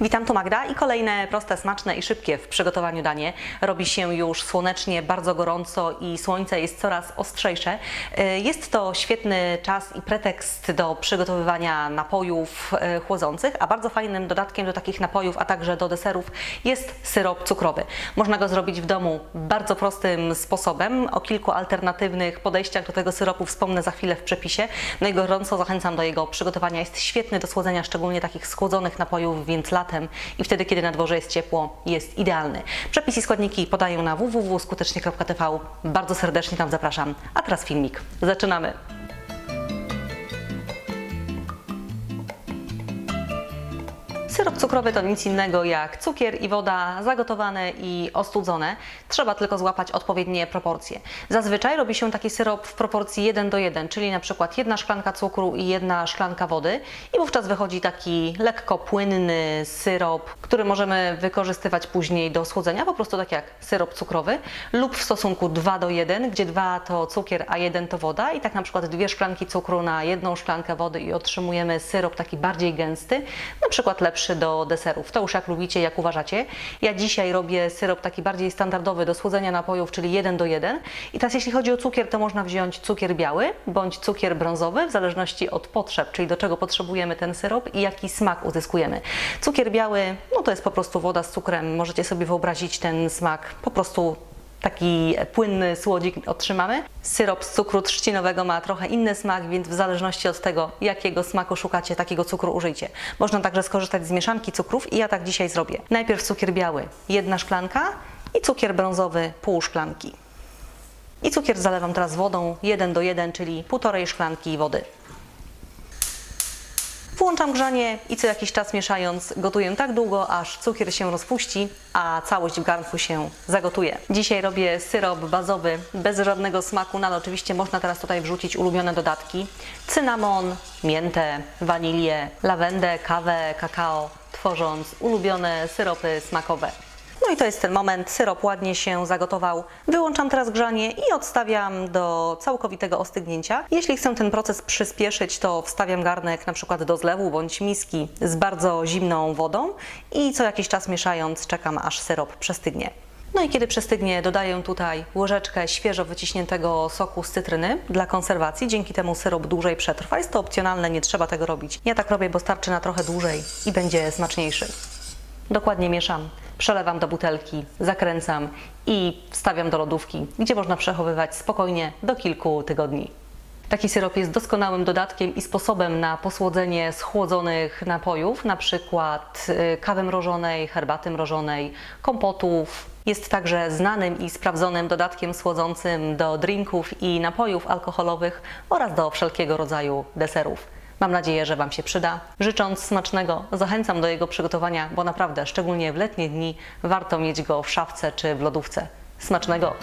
Witam, tu Magda i kolejne proste, smaczne i szybkie w przygotowaniu danie. Robi się już słonecznie, bardzo gorąco i słońce jest coraz ostrzejsze. Y, Jest to świetny czas i pretekst do przygotowywania napojów y, chłodzących, a bardzo fajnym dodatkiem do takich napojów, a także do deserów jest syrop cukrowy. Można go zrobić w domu bardzo prostym sposobem. O kilku alternatywnych podejściach do tego syropu wspomnę za chwilę w przepisie. No i gorąco zachęcam do jego przygotowania. Jest świetny do słodzenia, szczególnie takich schłodzonych napojów, więc latem i wtedy, kiedy na dworze jest ciepło, jest idealny. Przepis i składniki podaję na www.skutecznie.tv. Bardzo serdecznie tam zapraszam. A teraz filmik. Zaczynamy. Syrop cukrowy to nic innego jak cukier i woda zagotowane i ostudzone. Trzeba tylko złapać odpowiednie proporcje. Zazwyczaj robi się taki syrop w proporcji 1 do 1, czyli na przykład jedna szklanka cukru i jedna szklanka wody i wówczas wychodzi taki lekko płynny syrop, który możemy wykorzystywać później do schłodzenia, po prostu tak jak syrop cukrowy lub w stosunku 2 do 1, gdzie 2 to cukier, a 1 to woda i tak na przykład dwie szklanki cukru na jedną szklankę wody i otrzymujemy syrop taki bardziej gęsty, na przykład lepszy do deserów. To już jak lubicie, jak uważacie. Ja dzisiaj robię syrop taki bardziej standardowy do słodzenia napojów, czyli 1 do 1. I teraz jeśli chodzi o cukier, to można wziąć cukier biały bądź cukier brązowy, w zależności od potrzeb, czyli do czego potrzebujemy ten syrop i jaki smak uzyskujemy. Cukier biały, no to jest po prostu woda z cukrem. Możecie sobie wyobrazić ten smak po prostu taki płynny słodzik otrzymamy. Syrop z cukru trzcinowego ma trochę inny smak, więc w zależności od tego, jakiego smaku szukacie, takiego cukru użyjcie. Można także skorzystać z mieszanki cukrów i ja tak dzisiaj zrobię. Najpierw cukier biały, jedna szklanka i cukier brązowy, pół szklanki. I cukier zalewam teraz wodą 1 do 1, czyli półtorej szklanki wody. Włączam grzanie i co jakiś czas mieszając gotuję tak długo, aż cukier się rozpuści, a całość w garnku się zagotuje. Dzisiaj robię syrop bazowy bez żadnego smaku, no ale oczywiście można teraz tutaj wrzucić ulubione dodatki. Cynamon, miętę, wanilię, lawendę, kawę, kakao, tworząc ulubione syropy smakowe. No i to jest ten moment, syrop ładnie się zagotował. Wyłączam teraz grzanie i odstawiam do całkowitego ostygnięcia. Jeśli chcę ten proces przyspieszyć, to wstawiam garnek na przykład do zlewu bądź miski z bardzo zimną wodą i co jakiś czas mieszając czekam aż syrop przestygnie. No i kiedy przestygnie, dodaję tutaj łyżeczkę świeżo wyciśniętego soku z cytryny dla konserwacji. Dzięki temu syrop dłużej przetrwa. Jest to opcjonalne, nie trzeba tego robić. Ja tak robię, bo starczy na trochę dłużej i będzie smaczniejszy. Dokładnie mieszam, przelewam do butelki, zakręcam i wstawiam do lodówki, gdzie można przechowywać spokojnie do kilku tygodni. Taki syrop jest doskonałym dodatkiem i sposobem na posłodzenie schłodzonych napojów, na przykład y, kawy mrożonej, herbaty mrożonej, kompotów. Jest także znanym i sprawdzonym dodatkiem słodzącym do drinków i napojów alkoholowych oraz do wszelkiego rodzaju deserów. Mam nadzieję, że Wam się przyda. Życząc smacznego, zachęcam do jego przygotowania, bo naprawdę, szczególnie w letnie dni, warto mieć go w szafce czy w lodówce. Smacznego!